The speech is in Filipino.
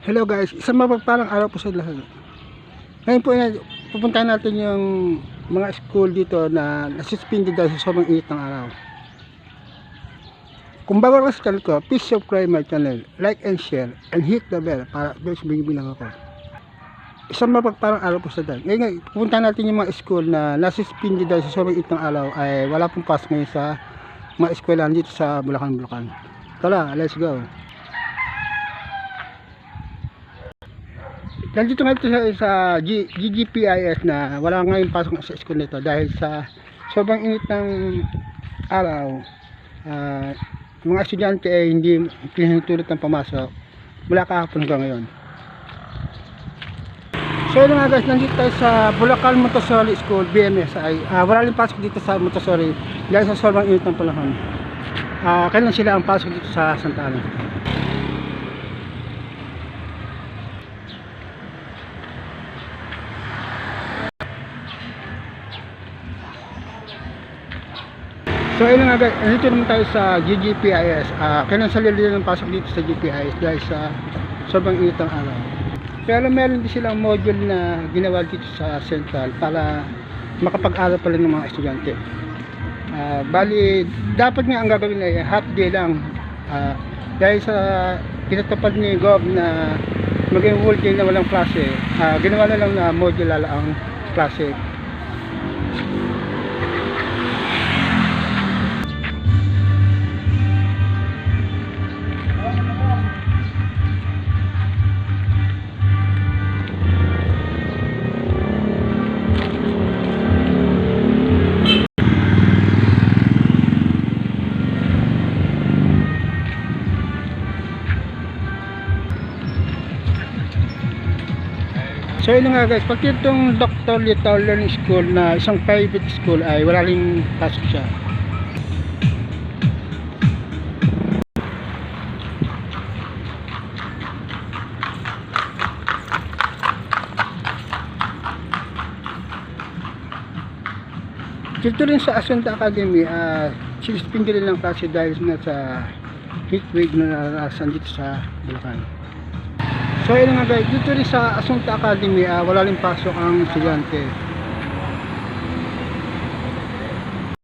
Hello guys, isang mapagpalang araw po sa lahat. Ngayon po pupuntahan natin yung mga school dito na nasuspended dahil sa sobrang init ng araw. Kung bago ka sa channel ko, please subscribe my channel, like and share, and hit the bell para doon sumingin lang ako. Isang mapagpalang araw po sa lahat. Ngayon, ngayon pupuntahan natin yung mga school na nasuspended dahil sa sobrang init ng araw ay wala pong pasok ngayon sa mga eskwelahan dito sa Bulacan, Bulacan. Tara, let's go. Nandito nga ito sa, sa G, GGPIS na wala ngayon pasok sa school nito dahil sa sobrang init ng araw. ah, mga estudyante ay hindi pinahintulot ng pamasok mula kahapon hanggang ngayon. So yun nga guys, nandito tayo sa Bulacan Montessori School, BMSI. Ah, wala rin pasok dito sa Montessori dahil sa sobrang init ng panahon. Ah, kailan sila ang pasok dito sa Santa Ana. So ayun nga guys, nandito naman tayo sa GGPIS. Ah, kailan sa lili ng pasok dito sa GPIS dahil sa sobrang init ng araw. Pero meron din silang module na ginawa dito sa Central para makapag-aral pa rin ng mga estudyante. Ah, bali, dapat nga ang gagawin ay half day lang. Ah, dahil sa pinatupad ni Gov na maging whole day na walang klase, ah, ginawa na lang na module lala ang klase. So yun nga guys, pag itong Dr. Little Learning School na isang private school ay wala ring pasok siya. Dito rin sa Asunta Academy, uh, sinispindi rin ng klase dahil nga sa heat wave na naranasan dito sa Bulacan. So ayun nga guys, dito rin sa Asunta Academy, ah, wala rin pasok ang estudyante.